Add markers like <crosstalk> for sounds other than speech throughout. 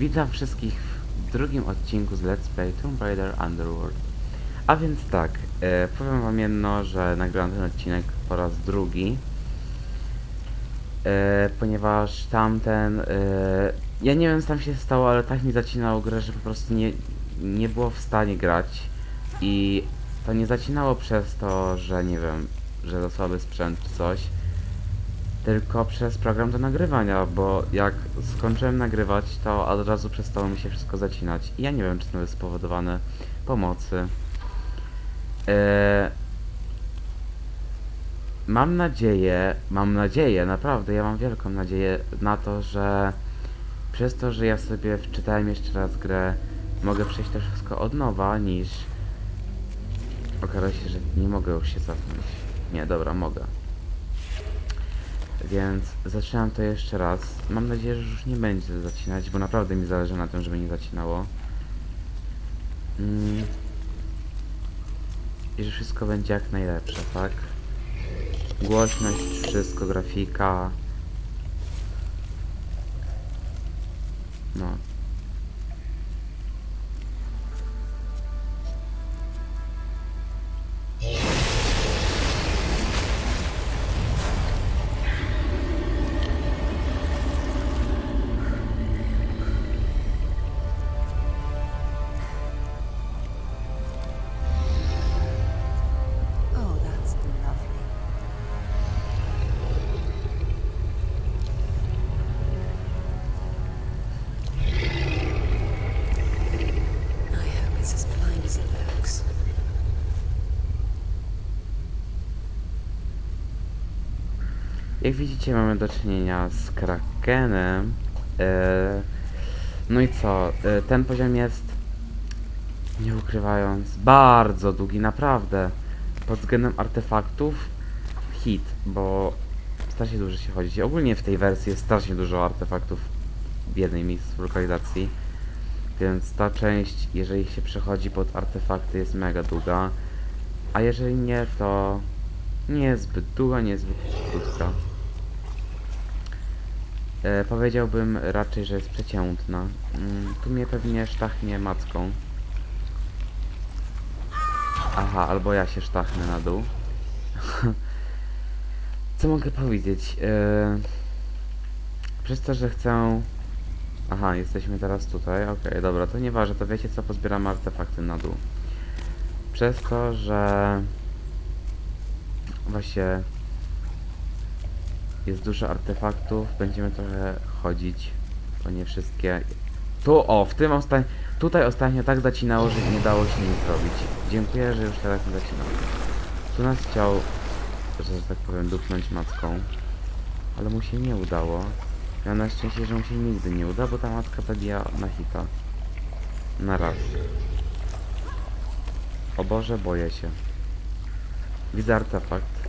Witam wszystkich w drugim odcinku z Let's Play Tomb Raider Underworld. A więc tak, e, powiem wam jedno, że nagrałem ten odcinek po raz drugi. E, ponieważ tamten... E, ja nie wiem co tam się stało, ale tak mi zacinało grę, że po prostu nie, nie było w stanie grać. I to nie zacinało przez to, że nie wiem, że za słaby sprzęt czy coś tylko przez program do nagrywania, bo jak skończyłem nagrywać, to od razu przestało mi się wszystko zacinać. I ja nie wiem, czy to jest spowodowane pomocy. Eee, mam nadzieję, mam nadzieję, naprawdę, ja mam wielką nadzieję na to, że przez to, że ja sobie wczytałem jeszcze raz grę, mogę przejść to wszystko od nowa, niż okaże się, że nie mogę już się cofnąć. Nie, dobra, mogę. Więc zaczynam to jeszcze raz. Mam nadzieję, że już nie będzie zacinać, bo naprawdę mi zależy na tym, żeby nie zacinało. Mm. I że wszystko będzie jak najlepsze, tak? Głośność, wszystko, grafika. No. Jak widzicie, mamy do czynienia z Krakenem. E, no i co? E, ten poziom jest, nie ukrywając, bardzo długi, naprawdę. Pod względem artefaktów hit, bo strasznie dużo się chodzi. Ogólnie w tej wersji jest strasznie dużo artefaktów w jednej miejscu lokalizacji. Więc ta część, jeżeli się przechodzi pod artefakty, jest mega długa. A jeżeli nie, to nie jest zbyt długa, nie jest zbyt krótka. E, powiedziałbym raczej, że jest przeciętna. Mm, tu mnie pewnie sztachnie macką. Aha, albo ja się sztachnę na dół. <laughs> Co mogę powiedzieć? E, przez to, że chcę... Aha, jesteśmy teraz tutaj. Okej, dobra, to nieważne, to wiecie co, pozbieramy artefakty na dół. Przez to, że... Właśnie jest dużo artefaktów, będziemy trochę chodzić, bo nie wszystkie... Tu, o, w tym ostatnim... Tutaj ostatnio tak zacinało, że nie dało się nic zrobić. Dziękuję, że już teraz nie zacinam. Tu nas chciał, że, że tak powiem, dupnąć macką, ale mu się nie udało. Ja na szczęście, że mu się nigdy nie uda, bo ta matka zabija na hita. Na raz. O Boże, boję się. Widzę artefakt.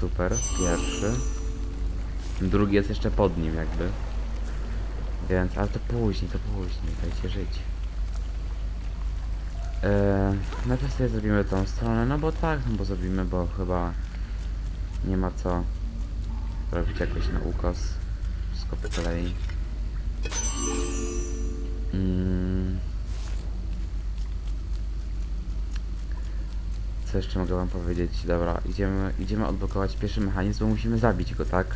Super, pierwszy. Drugi jest jeszcze pod nim jakby. Więc, ale to później, to później, dajcie żyć. Eee, najpierw sobie zrobimy tą stronę, no bo tak, no bo zrobimy, bo chyba nie ma co robić jakoś na ukos. Wszystko po kolei. Mm. Co jeszcze mogę wam powiedzieć? Dobra, idziemy, idziemy odblokować pierwszy mechanizm, bo musimy zabić go, tak?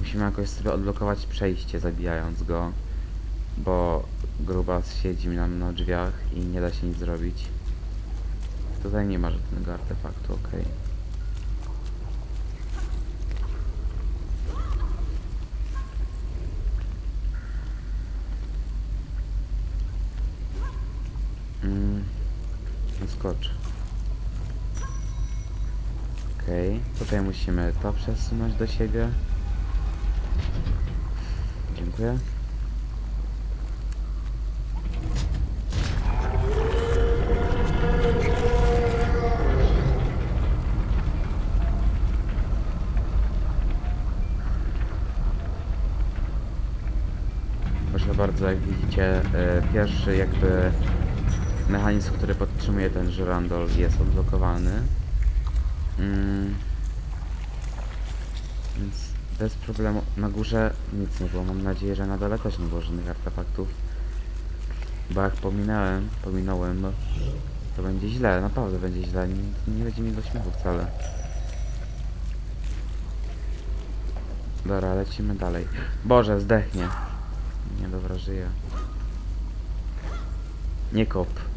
Musimy jakoś sobie odblokować przejście, zabijając go. Bo grubas siedzi nam na drzwiach i nie da się nic zrobić. Tutaj nie ma żadnego artefaktu, okej. Mm, no skocz. Okej, tutaj musimy to przesunąć do siebie. Dziękuję. Proszę bardzo, jak widzicie, e, pierwszy jakby mechanizm, który podtrzymuje ten żyrandol jest odblokowany. Mm. Więc Bez problemu. Na górze nic nie było. Mam nadzieję, że na dole też nie było żadnych artefaktów. Bo jak pominąłem, pominąłem, to będzie źle, naprawdę będzie źle. Nie, nie będzie mi do śmiechu wcale. Dobra, lecimy dalej. Boże, zdechnie. Nie, dobra, żyje. Nie kop.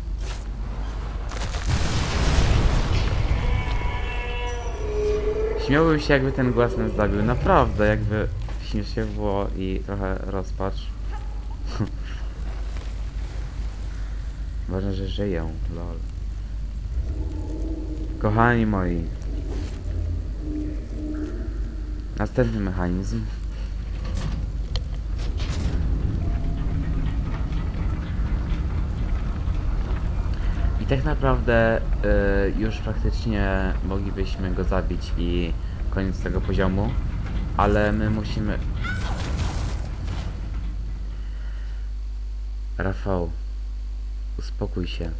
Śmiałbym się, jakby ten głaz nas zabił. Naprawdę, jakby śmiesznie było i trochę rozpacz. <laughs> Ważne, że żyją, lol. Kochani moi. Następny mechanizm. I tak naprawdę y, już praktycznie moglibyśmy go zabić i koniec tego poziomu, ale my musimy... Rafał, uspokój się.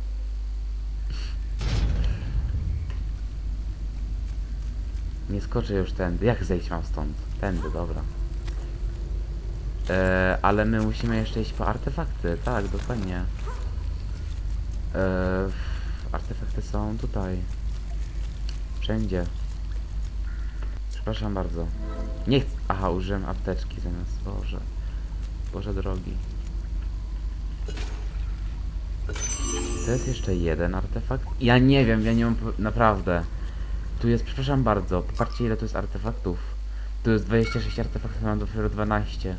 Nie skoczę już tędy. Jak zejść mam stąd? Tędy, dobra. E, ale my musimy jeszcze iść po artefakty, tak, dokładnie. E, artefakty są tutaj. Wszędzie. Przepraszam bardzo. Nie chcę. Aha, użyłem apteczki zamiast. Boże. Boże drogi. To jest jeszcze jeden artefakt? Ja nie wiem, ja nie mam. Naprawdę. Tu jest, przepraszam bardzo, popatrzcie ile tu jest artefaktów. Tu jest 26 artefaktów, mam dopiero 12.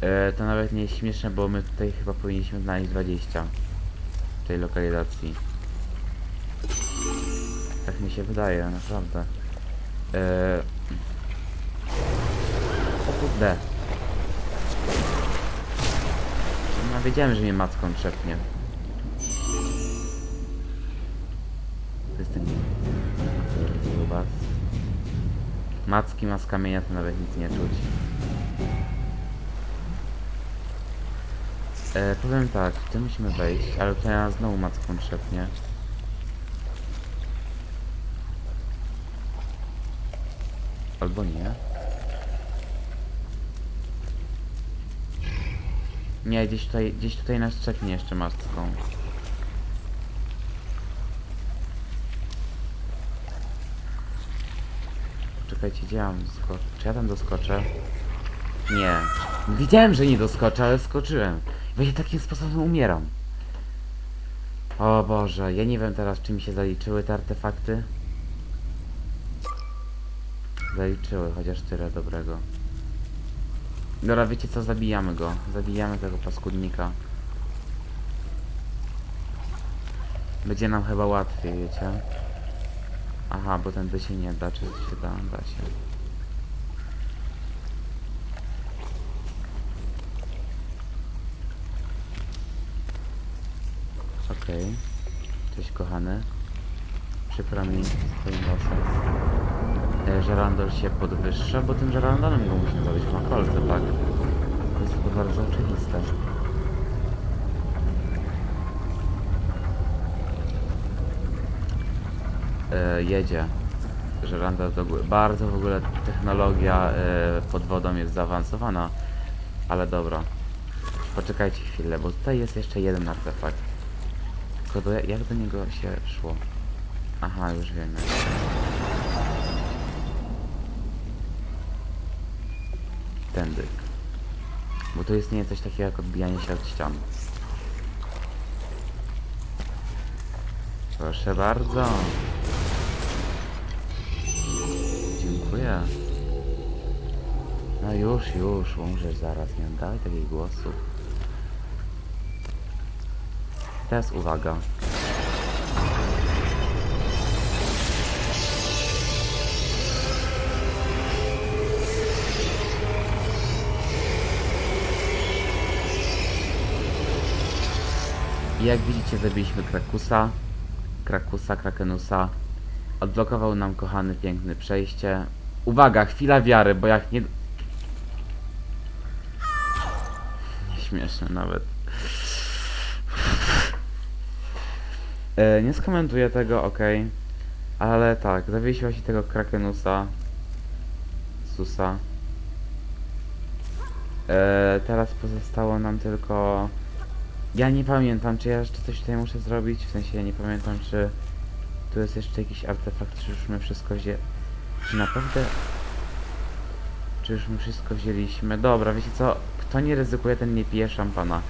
E, to nawet nie jest śmieszne, bo my tutaj chyba powinniśmy znaleźć 20 w tej lokalizacji. Tak mi się wydaje, naprawdę. E, o kurde. No wiedziałem, że mnie macką trzepnie. To jest ten grubas. Macki ma z kamienia, to nawet nic nie czuć. E, powiem tak, tu musimy wejść, ale tutaj nas znowu macką trzepnie. Albo nie. Nie, gdzieś tutaj, gdzieś tutaj nas trzepnie jeszcze macką. Czekajcie, gdzie ja? Czy ja tam doskoczę? Nie. Wiedziałem, że nie doskoczę, ale skoczyłem. Właśnie takim sposobem umieram. O Boże, ja nie wiem teraz, czy mi się zaliczyły te artefakty. Zaliczyły, chociaż tyle dobrego. Dobra, wiecie co? Zabijamy go. Zabijamy tego paskudnika. Będzie nam chyba łatwiej, wiecie? Aha, bo ten by się nie da, czy się da? Da się. Okej. Cześć kochany. Przykro mi twoim losem. E, Żerandol się podwyższa, bo tym żerandolem go musimy zabić w kolce, tak? To jest chyba bardzo oczywiste. E, jedzie. Żerandol do góry. Bardzo w ogóle technologia e, pod wodą jest zaawansowana. Ale dobra. Poczekajcie chwilę, bo tutaj jest jeszcze jeden artefakt. Tylko do, jak do niego się szło? Aha, już wiem. jak. Tędy. Bo tu istnieje coś takiego jak odbijanie się od ścian. Proszę bardzo. Dziękuję. No już, już, umrzesz zaraz, nie oddawaj takich głosów. Teraz uwaga. I jak widzicie zabiliśmy Krakusa, Krakusa, Krakenusa. Odblokował nam kochany piękny przejście. Uwaga, chwila wiary, bo jak nie... Śmieszne nawet. E, nie skomentuję tego, ok. Ale tak, zawiesiła się tego Krakenusa. Nexusa. E, teraz pozostało nam tylko... Ja nie pamiętam, czy ja jeszcze coś tutaj muszę zrobić, w sensie ja nie pamiętam, czy tu jest jeszcze jakiś artefakt, czy już my wszystko wzię... Czy naprawdę... Czy już my wszystko wzięliśmy? Dobra, wiecie co? Kto nie ryzykuje, ten nie pije szampana.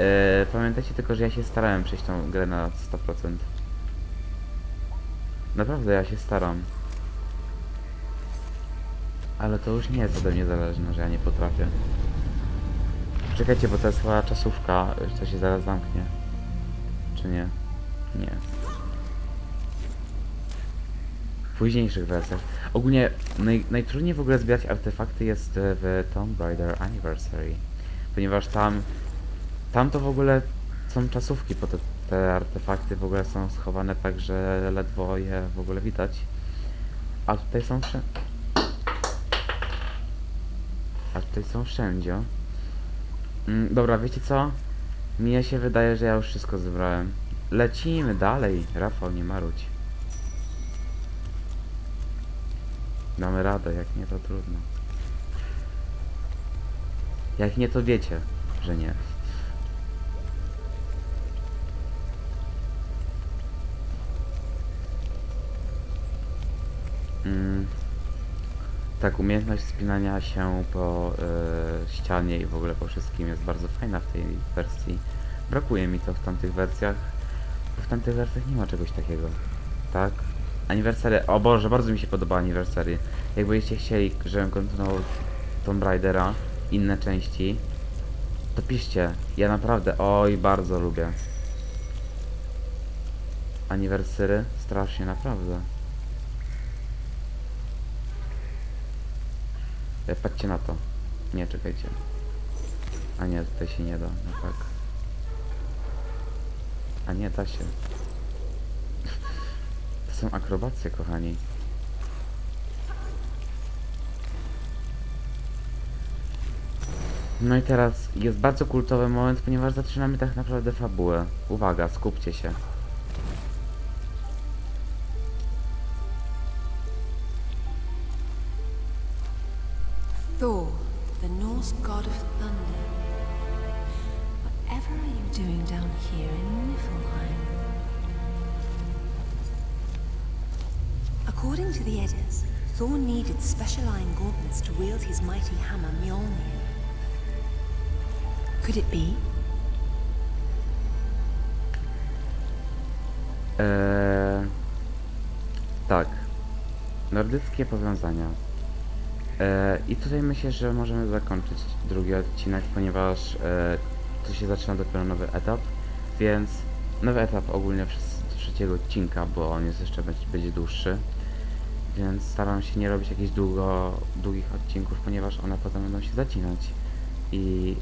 E, pamiętajcie tylko, że ja się starałem przejść tą grę na 100%. Naprawdę, ja się staram. Ale to już nie jest ode mnie zależne, że ja nie potrafię. Czekajcie, bo to jest chyba czasówka, to się zaraz zamknie. Czy nie? Nie. W późniejszych wersjach. Ogólnie naj, najtrudniej w ogóle zbierać artefakty jest e, w Tomb Raider Anniversary. Ponieważ tam, tam to w ogóle są czasówki, bo te, te artefakty w ogóle są schowane tak, że ledwo je w ogóle widać. A tutaj są wszędzie. A tutaj są wszędzie. Mm, dobra, wiecie co? Mnie się wydaje, że ja już wszystko zebrałem. Lecimy dalej. Rafał, nie marudź. Damy radę, jak nie to trudno. Jak nie to wiecie, że nie. Mm. Tak, umiejętność spinania się po e, ścianie i w ogóle po wszystkim jest bardzo fajna w tej wersji. Brakuje mi to w tamtych wersjach, bo w tamtych wersjach nie ma czegoś takiego. Tak? Aniversary, o Boże, bardzo mi się podoba Aniversary. Jakbyście chcieli, żebym kontynuował Tomb Raidera, inne części, to piszcie. Ja naprawdę, oj, bardzo lubię. Aniversary? Strasznie, naprawdę. E, Patrzcie na to. Nie, czekajcie. A nie, tutaj się nie da, no tak. A nie, da się. <laughs> To są akrobacje, kochani. No i teraz jest bardzo kultowy moment, ponieważ zaczynamy tak naprawdę fabułę. Uwaga, skupcie się. According to the Eddas, Thor needed special iron gauntlets to wield his mighty hammer Mjolnir. Could it be? Eee, tak. Nordyckie powiązania. Eee, I tutaj myślę, że możemy zakończyć drugi odcinek, ponieważ e, tu się zaczyna dopiero nowy etap, więc nowy etap ogólnie przez trzeciego odcinka, bo on jest jeszcze będzie, będzie dłuższy. Więc staram się nie robić jakichś długo, długich odcinków, ponieważ one potem będą się zacinać. I,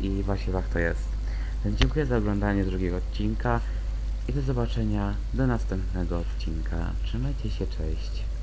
I właśnie tak to jest. Więc dziękuję za oglądanie drugiego odcinka i do zobaczenia do następnego odcinka. Trzymajcie się, cześć.